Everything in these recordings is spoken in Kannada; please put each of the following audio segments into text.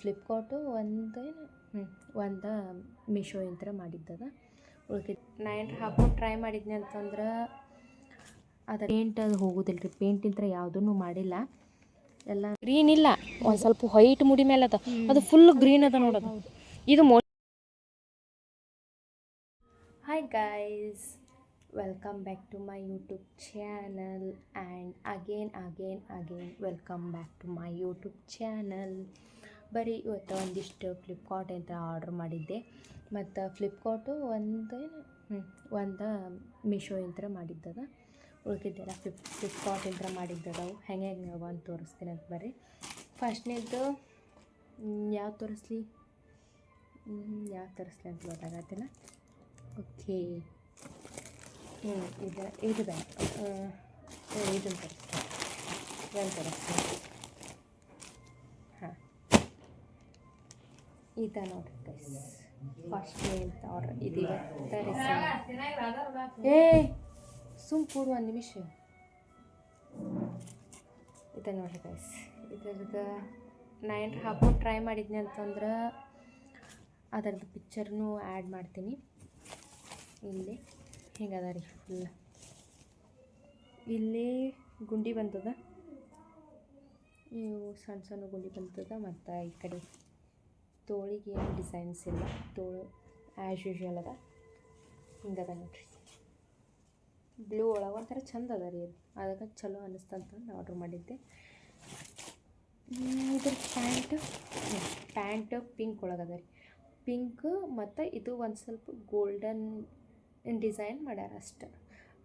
ಫ್ಲಿಪ್ಕಾರ್ಟು ಒಂದು ಹ್ಞೂ ಒಂದು ಮೀಶೋ ಯಂತ್ರ ಮಾಡಿದ್ದದ. ಉಳ್ಕಿದ್ ನಾ ಏನ್ರ ಹಾಕೊಂಡು ಟ್ರೈ ಮಾಡಿದ್ನಿ ಅಂತಂದ್ರೆ ಅದು ಪೇಂಟ್ ಅದು ಹೋಗೋದಿಲ್ಲ ರೀ ಪೇಂಟ್ ಇಂತ್ರ ಯಾವುದೂ ಮಾಡಿಲ್ಲ. ಎಲ್ಲ ಗ್ರೀನ್ ಇಲ್ಲ. ಒಂದು ಸ್ವಲ್ಪ ವೈಟ್ ಮುಡಿ ಮೇಲೆ ಅದ. ಅದು ಫುಲ್ ಗ್ರೀನ್ ಅದ ನೋಡೋದು ಇದು ಮೋ hi guys welcome back to my YouTube channel and again again again welcome back to my YouTube channel ಬರೀ ಇವತ್ತು ಒಂದಿಷ್ಟು ಫ್ಲಿಪ್ಕಾರ್ಟ್ ಅಂತ ಆರ್ಡ್ರ್ ಮಾಡಿದ್ದೆ. ಮತ್ತು ಫ್ಲಿಪ್ಕಾರ್ಟು ಒಂದು ಒಂದು ಮೀಶೋ ಇಂತ್ರ ಮಾಡಿದ್ದದ. ಉಳ್ಕಿದ್ದೆಲ್ಲ ಫ್ಲಿಪ್ ಫ್ಲಿಪ್ಕಾರ್ಟ್ ಇಂತ್ರ ಮಾಡಿದ್ದದವು ಹೆಂಗೆ ಹೆಂಗೆ ಅವ ಅಂತ ತೋರಿಸ್ತೀನಿ ಅಂತ ಬರ್ರಿ. ಫಸ್ಟ್ನೇದು ಯಾವ ತೋರಿಸ್ಲಿ? ಯಾವ ತೋರಿಸ್ಲಿ ಅಂತ ಗೊತ್ತಾಗತ್ತಿಲ್ಲ ಓಕೆ ಇದು ಇದು ಬ್ಯಾಂಕ್ ಇದನ್ನು ತರಿಸ್ತೀನಿ ಒಂದು ತರಿಸ್ತೀನಿ ಹಾಂ. ಇದು ನೋಡಿರಿ ಗೈಸ್ ಫಸ್ಟ್ ಅಂತ ಆರ್ಡ್ರ್ ಇದು ಇವತ್ತು ಏ, ಸುಮ್ ಕೂಡು ಒಂದು ನಿಮಿಷ. ಇದು ನೋಡಿರಿ ಗೈಸ್ ಇದ್ರದ್ದು ನೈನ್ ಹಾಕೊಂಡು ಟ್ರೈ ಮಾಡಿದ್ನಿ ಅಂತಂದ್ರೆ ಅದರದ್ದು ಪಿಕ್ಚರ್ನೂ ಆ್ಯಡ್ ಮಾಡ್ತೀನಿ. ಇಲ್ಲಿ. ಹಿಂಗದ ರೀ? ಫುಲ್ ಇಲ್ಲಿ ಗುಂಡಿ ಬಂದದ? ಇವು ಸಣ್ಣ ಸಣ್ಣ ಗುಂಡಿ ಬಂದದ ಮತ್ತು ಈ ಕಡೆ ತೋಳಿಗೆ ಏನು ಡಿಸೈನ್ಸ್ ಇಲ್ಲ. ತೋಳು ಆ್ಯಸ್ ಯೂಶ್ವಲ್ ಅದ. ಹಿಂಗದ ನೋಡ್ರಿ. ಬ್ಲೂ ಒಳಗೆ ಒಂಥರ ಚಂದ ಅದ ರೀ ಅದು. ಅದಕ್ಕೆ ಚಲೋ ಅನ್ನಿಸ್ತಂತಂದು ಆರ್ಡ್ರ್ ಮಾಡಿದ್ದೆ. ಇದ್ರ ಪ್ಯಾಂಟ್ ಪ್ಯಾಂಟ್ ಪಿಂಕ್ ಒಳಗದ ರೀ. ಪಿಂಕ್ ಮತ್ತು ಇದು ಒಂದು ಸ್ವಲ್ಪ ಗೋಲ್ಡನ್ ಡಿಸೈನ್ ಮಾಡ್ಯಾರ ಅಷ್ಟೆ.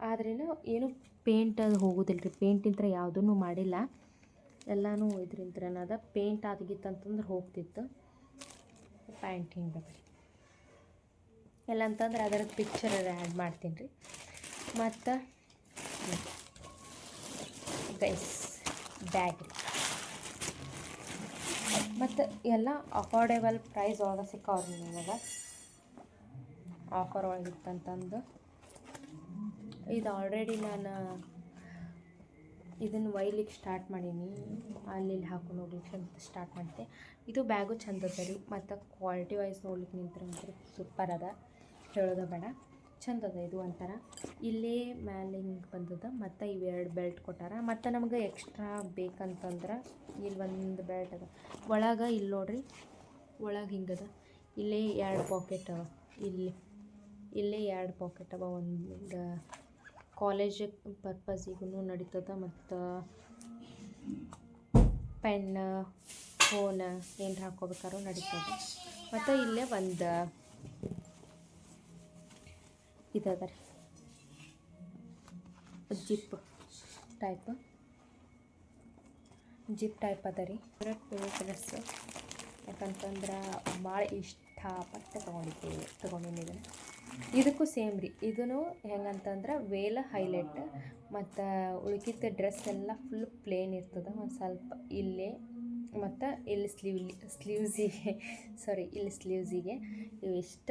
ಆದ್ರೇನು ಏನು ಪೇಂಟ್ ಅದು ಹೋಗೋದಿಲ್ಲ ರೀ ಪೇಂಟಿಂತ್ರ ಯಾವುದೂ ಮಾಡಿಲ್ಲ. ಎಲ್ಲನೂ ಇದ್ರಿಂತ್ರನ ಏನದ ಪೇಂಟ್ ಆಗಿತ್ತಂತಂದ್ರೆ ಹೋಗ್ತಿತ್ತು. ಪ್ಯಾಂಟಿಂಗ್ ರೀ ಎಲ್ಲ ಅಂತಂದ್ರೆ ಅದರ ಪಿಕ್ಚರ್ ಆ್ಯಡ್ ಮಾಡ್ತೀನಿ ರೀ ಮತ್ತು ಗೈಸ್ ಬ್ಯಾಗ್ ಮತ್ತು ಎಲ್ಲ ಅಫೋರ್ಡೆಬಲ್ ಪ್ರೈಸ್ ಒಳಗೆ ಸಿಕ್ಕಾವ್ರಿ ನನಗೆ. ಆಫರ್ ಒಳಗಿತ್ತಂತಂದು ಇದು ಆಲ್ರೆಡಿ ನಾನು ಇದನ್ನು ಒಯ್ಲಿಕ್ಕೆ ಸ್ಟಾರ್ಟ್ ಮಾಡೀನಿ. ಅಲ್ಲಿ ಹಾಕೊಂಡು ಹೋಗ್ಲಿಕ್ಕೆ ಅಂತ ಸ್ಟಾರ್ಟ್ ಮಾಡಿದೆ ಇದು ಬ್ಯಾಗು ಚಂದ ಅದ ರೀ, ಮತ್ತು ಕ್ವಾಲಿಟಿ ವೈಸ್ ನೋಡ್ಲಿಕ್ಕೆ ನಿಂತ್ರೆ ಸೂಪರ್ ಅದ. ಹೇಳೋದ ಬೇಡ. ಚಂದ ಇದು ಒಂಥರ. ಇಲ್ಲೇ ಮ್ಯಾಲೆ ಹಿಂಗೆ ಬಂದದ, ಮತ್ತು ಇವೆರಡು ಬೆಲ್ಟ್ ಕೊಟ್ಟಾರ. ಮತ್ತು ನಮ್ಗೆ ಎಕ್ಸ್ಟ್ರಾ ಬೇಕಂತಂದ್ರೆ ಇಲ್ಲಿ ಒಂದು ಬೆಲ್ಟ್ ಅದ. ಒಳಗೆ ಇಲ್ಲಿ ನೋಡ್ರಿ, ಒಳಗೆ ಹಿಂಗದ. ಇಲ್ಲೇ ಎರಡು ಪಾಕೆಟ್ ಅವ. ಇಲ್ಲಿ. ಇಲ್ಲೇ ಎರಡು ಪಾಕೆಟ್ ಅವ, ಒಂದು ಕಾಲೇಜ್ ಪರ್ಪಸಿಗೂ ನಡೀತದ ಮತ್ತು ಪೆನ್, ಫೋನ್ ಏನು ಹಾಕೋಬೇಕಾದ್ರೂ ನಡೀತದೆ. ಮತ್ತು ಇಲ್ಲೇ ಒಂದು ಇದದ ರೀ. Zip type. ಜಿಪ್ ಟೈಪ್ ಅದ ರೀ. ಪಿಂಕ್ ಡ್ರೆಸ್ ಯಾಕಂತಂದ್ರೆ ಭಾಳ ಇಷ್ಟಪಟ್ಟು ತೊಗೊಂಡಿದ್ದೆ, ತೊಗೊಂಡಿನಿ ಇದನ್ನು. ಇದಕ್ಕೂ ಸೇಮ್ ರೀ. ಇದೂ ಹೆಂಗಂತಂದ್ರೆ ವೇಲ ಹೈಲೈಟ್ ಮತ್ತು ಉಳ್ಕಿದ್ದ ಡ್ರೆಸ್ ಎಲ್ಲ ಫುಲ್ ಪ್ಲೇನ್ ಇರ್ತದೆ ಒಂದು ಸ್ವಲ್ಪ ಇಲ್ಲೇ. ಮತ್ತು ಇಲ್ಲಿ ಸ್ಲೀವ್ ಸ್ಲೀವ್ಸಿಗೆ ಸಾರಿ ಇಲ್ಲಿ ಸ್ಲೀವ್ಸಿಗೆ ಇಷ್ಟ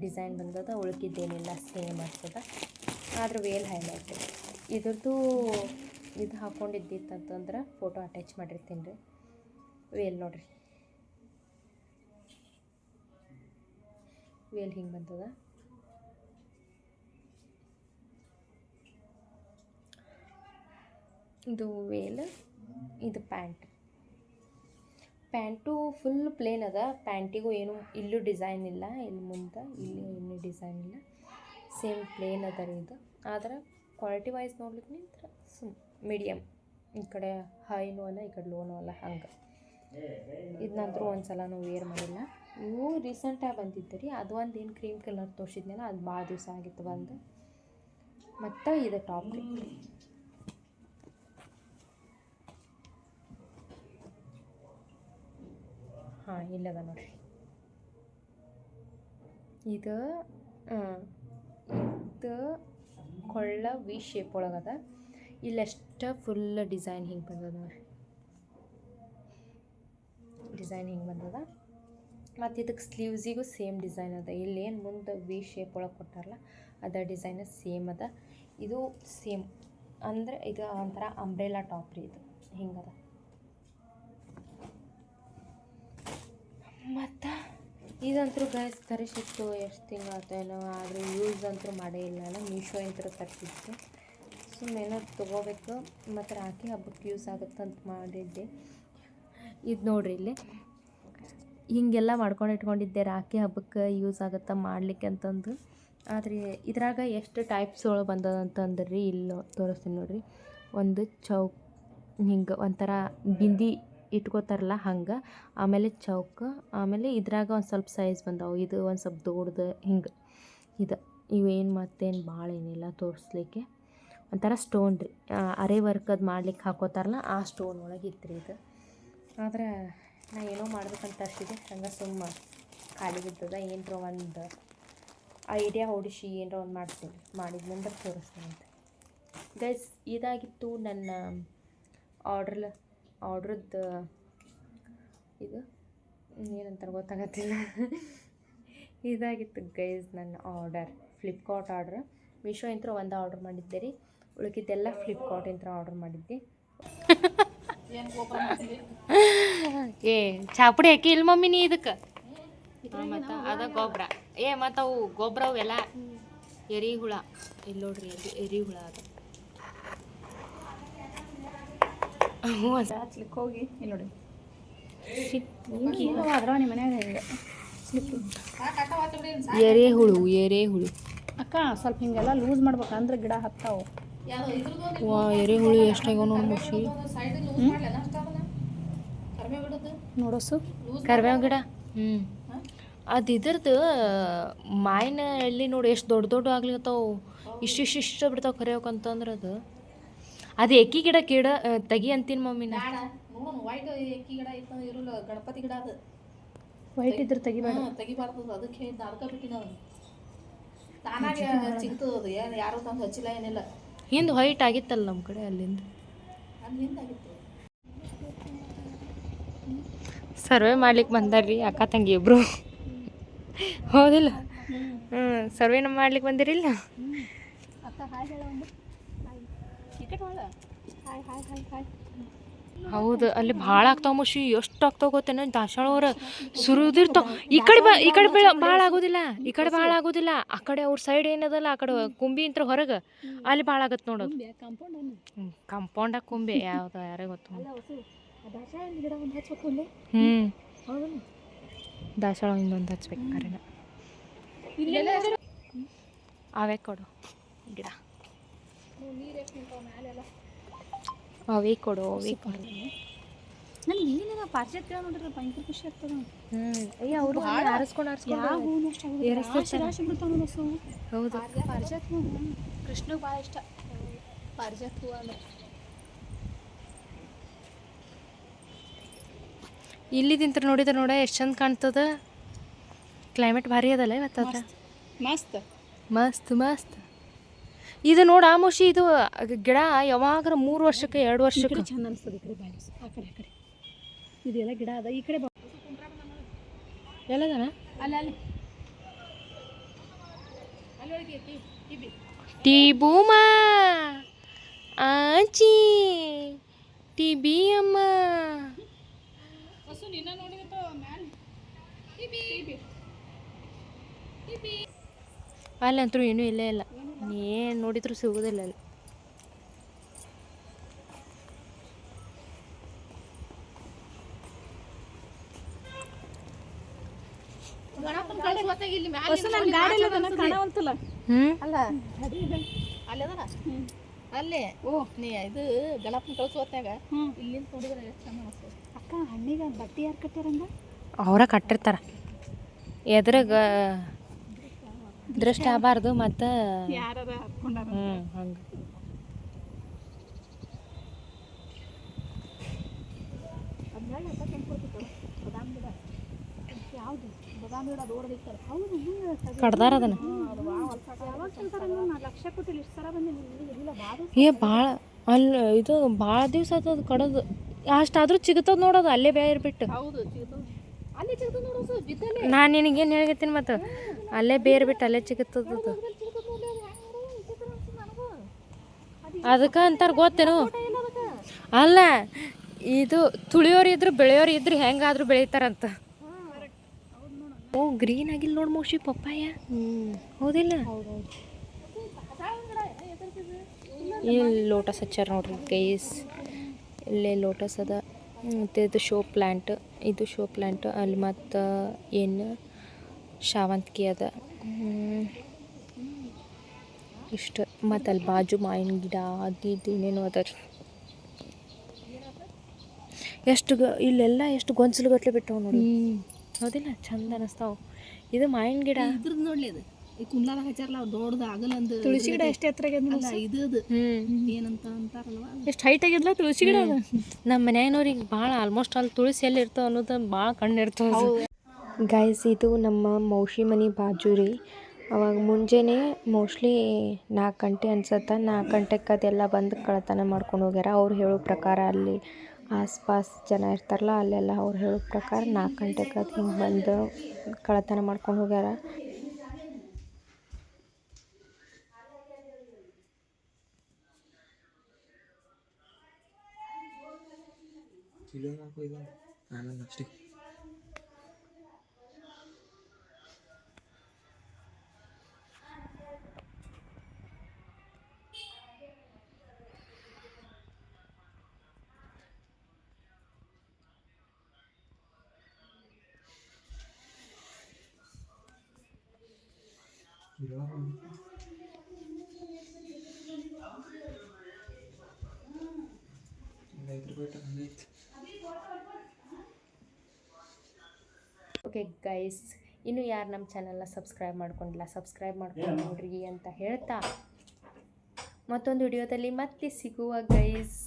ಡಿಸೈನ್ ಬಂದದ, ಉಳ್ಕಿದ್ದೇನಿಲ್ಲ ಸೇಮ್ ಆಗ್ತದೆ. ಆದ್ರೆ ವೇಲ್ ಹೈಲೈಟ್ ಇದ್ರದ್ದು ಇದು ಹಾಕ್ಕೊಂಡಿದ್ದಿತ್ತಂತಂದ್ರೆ ಫೋಟೋ ಅಟ್ಯಾಚ್ ಮಾಡಿರ್ತೀನಿ ರೀ. ವೇಲ್ ನೋಡಿರಿ. ವೇಲ್ ಹಿಂಗೆ ಬಂದದ. ಇದು ವೇಲ್ ಇದು ಪ್ಯಾಂಟ್ ಪ್ಯಾಂಟು ಫುಲ್ ಪ್ಲೇನ್ ಅದ. ಪ್ಯಾಂಟಿಗೂ ಏನು, ಇಲ್ಲೂ ಡಿಸೈನ್ ಇಲ್ಲ. ಇಲ್ಲಿ ಮುಂದೆ, ಇಲ್ಲಿ ಇನ್ನೂ ಡಿಸೈನ್ ಇಲ್ಲ. ಸೇಮ್ ಪ್ಲೇನ್ ಅದ ರೀ ಇದು. ಆದ್ರೆ ಕ್ವಾಲಿಟಿ ವೈಸ್ ನೋಡ್ಲಿಕ್ಕೆ ನಿಂತ್ರ ಸುಮ್ ಮೀಡಿಯಮ್ ಈ ಕಡೆ ಹೈನೂ ಅಲ್ಲ, ಈ ಕಡೆ ಲೋನು ಅಲ್ಲ, ಹಂಗೆ. ಇದನ್ನಂತರೂ ಒಂದು ನಾವು ವೇರ್ ಮಾಡಿಲ್ಲ. ಇವು ರೀಸೆಂಟಾಗಿ ಬಂದಿದ್ದು ರೀ. ಅದು ಒಂದು ಏನು ಕ್ರೀಮ್ ಕಲರ್ ತೋರಿಸಿದ್ನಲ್ಲ, ಅದು ಭಾಳ ದಿವಸ ಆಗಿತ್ತು ಬಂದು. ಮತ್ತು ಇದು ಟಾಪ್ ರೀ. ಹಾಂ, ಇಲ್ಲದ ನೋಡಿ ಇದು ಇದು ಕೊಳ್ಳ ವಿ ಶೇಪ್ ಒಳಗದ ಇಲ್ಲೆಷ್ಟು ಫುಲ್ ಡಿಸೈನ್ ಹಿಂಗೆ ಬಂದದ ಡಿಸೈನ್ ಹಿಂಗೆ ಬಂದದ. ಮತ್ತು ಇದಕ್ಕೆ ಸ್ಲೀವ್ಸಿಗೂ ಸೇಮ್ ಡಿಸೈನ್ ಅದ. ಇಲ್ಲೇನು ಮುಂದೆ ವಿ ಶೇಪ್ ಒಳಗೆ ಕೊಟ್ಟಾರಲ್ಲ, ಅದ ಡಿಸೈನ್ ಸೇಮ್ ಅದ. ಇದು ಸೇಮ್ ಅಂದರೆ ಇದು ಒಂಥರ ಅಂಬ್ರೆಲಾ ಟಾಪ್ ರೀ ಇದು. ಹಿಂಗದ ಮತ್ತು? ಇದಂತೂ ಗೈಸ್ ತರಿಸಿತ್ತು ಎಷ್ಟು ತಿಂಗಳಾತೇನೋ ಆದರೆ ಯೂಸ್ ಅಂತೂ ಮಾಡೇ ಇಲ್ಲ ನಾನು ಮೀಶೋ ಇಂತ್ರ ತರಿಸಿತ್ತು ಸುಮ್ಮನೆ ತೊಗೋಬೇಕು, ಮತ್ತು ರಾಖಿ ಹಬ್ಬಕ್ಕೆ ಯೂಸ್ ಆಗುತ್ತಂತ ಮಾಡಿದ್ದೆ. ಇದು ನೋಡ್ರಿ ಇಲ್ಲಿ. ಹಿಂಗೆಲ್ಲ ಮಾಡ್ಕೊಂಡು ಇಟ್ಕೊಂಡಿದ್ದೆ, ರಾಖಿ ಹಬ್ಬಕ್ಕೆ ಯೂಸ್ ಆಗುತ್ತಾ ಮಾಡ್ಲಿಕ್ಕೆ ಅಂತಂದು. ಆದರೆ ಇದ್ರಾಗ ಎಷ್ಟು ಟೈಪ್ಸ್ ಒಳಗೆ ಬಂದದ ಅಂತಂದ್ರೆ ರೀ ಇಲ್ಲಿ, ತೋರಿಸ್ತೀನಿ ನೋಡ್ರಿ. ಒಂದು ಚೌಕ್, ಹಿಂಗೆ ಒಂಥರ ಬಿಂದಿ ಇಟ್ಕೋತಾರಲ್ಲ ಹಂಗೆ. ಆಮೇಲೆ ಚೌಕ, ಆಮೇಲೆ ಇದ್ರಾಗ ಒಂದು ಸ್ವಲ್ಪ ಸೈಜ್ ಬಂದವು. ಇದು ಒಂದು ಸ್ವಲ್ಪ ದೊಡ್ಡದು, ಹಿಂಗೆ ಇದು. ಇವೇನು ಮತ್ತೇನು ಭಾಳ ಏನಿಲ್ಲ ತೋರಿಸ್ಲಿಕ್ಕೆ. ಒಂಥರ ಸ್ಟೋನ್ ರೀ. ಅರೆ ವರ್ಕ್ ಅದು ಮಾಡ್ಲಿಕ್ಕೆ ಹಾಕೋತಾರಲ್ಲ, ಆ ಸ್ಟೋನ್ ಒಳಗೆ ಇತ್ತು ಇದು. ಆದ್ರೆ ನಾ ಏನೋ ಮಾಡ್ಬೇಕಂತ ಅಷ್ಟಿದೆ. ಹಂಗೆ ಸುಮ್ಮ ಖಾಲಿ ಬಿದ್ದದ. ಏನರ ಒಂದು ಐಡಿಯಾ ಹೊಡಿಸಿ ಏನರ ಒಂದು ಮಾಡ್ತೀನಿ. ಮಾಡಿದ್ನಂದ್ರೆ ತೋರಿಸ್ತೀನಿ ಅಂತ. ಗೈಸ್ ಇದಾಗಿತ್ತು ನನ್ನ ಆರ್ಡ್ರ್ ಆರ್ಡ್ರದ್ದು ಇದು? ಏನಂತಾರೆ ಗೊತ್ತಾಗತ್ತಿಲ್ಲ. ಇದಾಗಿತ್ತು ಗೈಸ್ ನನ್ನ ಆರ್ಡರ್. ಫ್ಲಿಪ್ಕಾರ್ಟ್ ಆರ್ಡ್ರ್. ಮೀಶೋ ಇಂತ್ರ ಒಂದು ಆರ್ಡ್ರ್ ಮಾಡಿದ್ದೆ ರೀ. ಉಳಿಕಿದ್ದೆಲ್ಲ ಫ್ಲಿಪ್ಕಾರ್ಟ್ ಇಂತ್ರ ಆರ್ಡ್ರ್ ಮಾಡಿದ್ದೆ. ಏ ಚಾಪುಡಿ ಹಾಕಿ ಇಲ್ಲ ಮಮ್ಮಿ ನೀ ಇದಕ್ಕೆ? ಮತ್ತು ಅದ ಗೊಬ್ಬರ ಏ ಮತ್ತು ಅವು ಗೊಬ್ಬರ ಅವೆಲ್ಲ ಎರಿಹುಳ. ಇಲ್ಲಿ ನೋಡ್ರಿ ಎರಿ ಎರಿಹುಳ ಅದು. ಹಚ್ಲಿಕ್ಕೆ ಹೋಗಿ ಇಲ್ಲಿ ನೋಡಿ. ಅದ್ರ ನಿಮ್ಮ ಮನ್ಯಾಗ ಎರೆಹುಳು ಎರೆಹುಳು ಅಕ್ಕ ಸ್ವಲ್ಪ ಹಿಂಗೆಲ್ಲ ಲೂಸ್ ಮಾಡ್ಬೇಕಂದ್ರೆ ಗಿಡ ಹತ್ತಾವು. ವಾ ಎರೆಹುಳು ಎಷ್ಟಾಗ್ಯಾವ ನೋಡಿ ಮುಷಿ ನೋಡೋಸು ಕರ್ಬೇವ ಗಿಡ. ಹ್ಞೂ ಅದು ಇದ್ರದ್ದು ಮಾಯಿನ ಎಳ್ಳಿ ನೋಡಿ ಎಷ್ಟು ದೊಡ್ಡ ದೊಡ್ಡ ಆಗ್ಲಿಕತ್ತಾವು. ಇಷ್ಟಿಷ್ಟು ಇಷ್ಟ ಬಿಡ್ತಾವೆ ಕರಿಯೋಕಂತಂದ್ರೆ ಅದು ಅದು ಎಕ್ಕಿ ಗಿಡ ಕೇಡ ತೆಗಿ ಅಂತೀನಿ ಮಮ್ಮಿ ನೋಡೋಣ ವೈಟ್ ಎಕ್ಕಿ ಗಿಡ ಇತ್ತು ಇರಲ್ಲ ಗಣಪತಿ ಗಿಡ ಅದು. ವೈಟ್ ಇದ್ರೆ ತೆಗಿಬೇಡ. ತೆಗಿಬಾರ್ದು ಅದಕ್ಕೆ ಹೇಳಿದ್ದ ಅದಕ್ಕೆ ಬಿಟ್ಟಿನ ತಾನಾಗೆ ಸಿಗ್ತದ ಅದು ಏನು ಯಾರು ತಂದು ಹಚ್ಚಿಲ್ಲ ಏನಿಲ್ಲ. ಹಿಂದೆ ವೈಟ್ ಆಗಿತ್ತಲ್ಲ ನಮ್ಮ ಕಡೆ ಅಲ್ಲಿಂದ? ಅಲ್ಲಿ ಹಿಂದಾಗಿತ್ತು ಸರ್ವೆ ಮಾಡ್ಲಿಕ್ಕೆ ಬಂದಾರ್ರಿ ಅಕ್ಕ ತಂಗಿ ಇಬ್ರು ಹೌದಿಲ್ಲ? ಹ್ಞೂ. ಸರ್ವೆನ ಮಾಡ್ಲಿಕ್ಕೆ ಬಂದಿರಿಲ್ಲ? ಅಕ್ಕ ಹಾಯ್ ಹೇಳ ಒಂದು ಹಾಯ್ ಟಿಕೆಟ್ ಒಳ ಹಾಯ್ ಹಾಯ್ ಹಾಯ್ ಹಾಯ್ ಹೌದು ಅಲ್ಲಿ ಭಾಳ ಆಗ್ತಾವ ಮುಷಿ ಎಷ್ಟು ಆಗ್ತಾವ ಗೊತ್ತೇನು? ದಾಸಾಳ ಅವ್ರ ಸುರಿದಿರ್ತಾವ ಈ ಕಡೆ ಬಾ ಈ ಕಡೆ ಭಾಳ ಆಗೋದಿಲ್ಲ ಈ ಕಡೆ ಭಾಳ ಆಗೋದಿಲ್ಲ. ಆ ಕಡೆ ಅವ್ರ ಸೈಡ್ ಏನದಲ್ಲ ಆ ಕಡೆ ಕುಂಬಿ ಅಂತ ಹೊರಗೆ ಅಲ್ಲಿ ಭಾಳ ಆಗತ್ತೆ ನೋಡೋದು ಕಂಪೌಂಡಾಗ ಕುಂಬಿ ಯಾವ್ದು ಯಾರೇ ಗೊತ್ತು. ಹ್ಞೂ ದಾಸಾಳ ಇನ್ನೊಂದು ಹಚ್ಬೇಕು ಕರೆನ. ಅವೇ ಕೊಡು ಗಿಡ. ಅವೇ ಕೊಡು ಅವೇ ಕೊಡು. ನನಗೆ ಏನಿಲ್ಲ ಪಾರ್ಸೆಟ್ ಕೇಳ ನೋಡಿದ್ರೆ ಭಯಂಕರ ಖುಷಿ ಆಗ್ತದ ಹ್ಮ್ ಅಯ್ಯ ಅವರು ಆರಿಸ್ಕೊಂಡು ಯಾವ ಆರಿಸ್ಕೊಂಡು ರಾಶಿ ರಾಶಿ ಬಿಡ್ತಾವ ಹೊಸು ಹೌದು. ಪಾರಿಜಾತ ಹೂವು ಕೃಷ್ಣ ಭಾಳ ಇಷ್ಟ. ಪಾರಿಜಾತ ಹೂವು ಅಂದ್ರೆ. ಇಲ್ಲಿದಿಂತ ನೋಡಿದ್ರೆ ನೋಡ ಎಷ್ಟು ಚಂದ ಕಾಣ್ತದ. ಕ್ಲೈಮೇಟ್ ಭಾರಿ ಅದಲ್ಲ ಇವತ್ತ ಮಸ್ತ್. ಮಸ್ತ್ ಮಸ್ತ್. ಇದು ನೋಡ ಮುಷಿ ಇದು ಗಿಡ ಯಾವಾಗಾರ ಮೂರು ವರ್ಷಕ್ಕೆ ಎರಡು ವರ್ಷಕ್ಕೆ? ಚಂದ ಅನಿಸ್ತದೆ ಈ ಕಡೆ ಬಾಯಿ ಆ ಕಡೆ ಆ ಕಡೆ. ಇದೆಲ್ಲ ಗಿಡ ಅದ. ಈ ಕಡೆ ಬಾ. ಎಲ್ಲದನ ಅಲ್ಲಿ ಅಲ್ಲಿ. ಟಿ ಬೂಮಾ ಆಚಿ ಟಿ ಬಿ ಅಮ್ಮ ಏನೂ ಇಲ್ಲೇ ಇಲ್ಲ. ಏನು ನೋಡಿದ್ರು ಸಿಗೋದಿಲ್ಲ ಅಲ್ಲಿ. ಓ. ನೀ ಇದು ಗಣಪನ ಇಲ್ಲಿಂದ ನೋಡಿದ್ರೆ ಅಕ್ಕ ಹಣ್ಣಿಗೆ ಬಟ್ಟೆ ಯಾರು ಕಟ್ಟಾರಂಗ ಅವರ ಕಟ್ಟಿರ್ತಾರ. ಎದ್ರಾಗ ದೃಷ್ಟಿ ಆಗಬಾರ್ದು ಮತ್ತು ಹ್ಞೂ ಹಂಗೆ. ಕಡ್ದಾರ ಅದನ್ನ. ಏ ಭಾಳ ಅಲ್ಲಿ ಇದು ಭಾಳ ದಿವಸ ಆಯ್ತದ ಕಡದು. ಅಷ್ಟಾದ್ರೂ ಸಿಗುತ್ತದ ನೋಡೋದು ಅಲ್ಲೇ ಬೇರೆ ಬಿಟ್ಟು. ಸಿಗ್ತದ ಸಿಗ್ತದ ನಾನು ನಿನಗೇನು ಹೇಳ್ತೀನಿ ಮತ್ತು? ಅಲ್ಲೇ ಬೇರೆ ಬಿಟ್ಟು ಅಲ್ಲೇ ಸಿಗುತ್ತದ ಅದಕ್ಕೆ ಅಂತಾರೆ ಗೊತ್ತೇನು? ಅಲ್ಲ, ಇದು ತುಳಿಯೋರು ಇದ್ರು ಬೆಳೆಯೋರು ಇದ್ರು ಹೆಂಗಾದ್ರೂ ಬೆಳೀತಾರಂತ. ಓ ಗ್ರೀನ್ ಆಗಿಲ್ಲ ನೋಡಿ ಮೋಶಿ ಪಪ್ಪಾಯ. ಹೌದಿಲ್ಲ? ಇಲ್ಲಿ ಲೋಟಸ್ ಹಚ್ಚಾರ ನೋಡ್ರಿ ಗೈಸ್ ಇಲ್ಲೇ ಲೋಟಸ್ ಅದ. ಮತ್ತು ಇದು ಶೋ ಪ್ಲ್ಯಾಂಟ್ ಇದು ಶೋ ಪ್ಲ್ಯಾಂಟ್ ಅಲ್ಲಿ ಮತ್ತು ಏನು? ಶಾವಂತಿಗೆ ಅದ. ಇಷ್ಟು. ಮತ್ತು ಅಲ್ಲಿ ಬಾಜು ಮಾವಿನ ಗಿಡ ಅದು ಇದು ಏನೇನೋ ಅದ ರೀ. ಎಷ್ಟು ಗ ಇಲ್ಲೆಲ್ಲ ಎಷ್ಟು ಗೊಂಚಲುಗಟ್ಲೆ ಬಿಟ್ಟವು ನೋಡಿ. ಹ್ಞೂ ಹೌದಿಲ್ಲ ಚಂದ ಅನಿಸ್ತಾವ. ಇದು ಮಾವಿನ ಗಿಡ. ಇದ್ರದ್ದು ನೋಡ್ಲಿ ಅದು. ಈ ಕುಂಡ್ಲಾದಾಗ ಹಚ್ಚಾರಲ್ಲ ಅವ್ರು ದೊಡ್ಡದು ಆಗಲ್ಲ ಅಂದು ತುಳಸಿ ಗಿಡ ಎಷ್ಟು ಎತ್ತರ ಇದು ಏನಂತ ಅಂತಾರಲ್ವ ಎಷ್ಟು ಹೈಟ್ ಆಗಿದ್ಲ ತುಳಸಿ ಗಿಡ ನಮ್ಮ ಮನ್ಯಾಗಿನವ್ರಿಗೆ ಭಾಳ ಆಲ್ಮೋಸ್ಟ್ ಅಲ್ಲಿ ತುಳಸಿ ಎಲ್ಲಿ ಇರ್ತಾವ ಅನ್ನೋದು ಭಾಳ ಕಣ್ಣು ಇರ್ತವೆ ಗೈಸ್ ಇದು ನಮ್ಮ ಮೌಶಿ ಮನೆ ಬಾಜು ರೀ. ಅವಾಗ ಮುಂಜಾನೆ ಮೋಸ್ಟ್ಲಿ ನಾಲ್ಕು ಗಂಟೆ ಅನ್ಸತ್ತೆ. ನಾಲ್ಕು ಗಂಟೆಗೆ ಅದೆಲ್ಲ ಬಂದು ಕಳ್ಳತನ ಮಾಡ್ಕೊಂಡು ಹೋಗ್ಯಾರ. ಅವ್ರು ಹೇಳೋ ಪ್ರಕಾರ ಅಲ್ಲಿ ಆಸ್ಪಾಸ್ ಜನ ಇರ್ತಾರಲ್ಲ, ಅಲ್ಲೆಲ್ಲ ಅವ್ರು ಹೇಳೋ ಪ್ರಕಾರ ನಾಲ್ಕು ಗಂಟೆಗೆ ಅದು ಹಿಂಗೆ ಬಂದು ಕಳ್ಳತನ ಮಾಡ್ಕೊಂಡು ಹೋಗ್ಯಾರ. ಆಮೇಲೆ ಓಕೆ ಗೈಸ್ ಇನ್ನು ಯಾರು ನಮ್ಮ ಚಾನಲ್ನ ಸಬ್ಸ್ಕ್ರೈಬ್ ಮಾಡ್ಕೊಂಡಿಲ್ಲ ಸಬ್ಸ್ಕ್ರೈಬ್ ಮಾಡ್ಕೊಂಡು ನೋಡ್ರಿ ಅಂತ ಹೇಳ್ತಾ ಮತ್ತೊಂದು ವಿಡಿಯೋದಲ್ಲಿ ಮತ್ತೆ ಸಿಗುವ ಗೈಸ್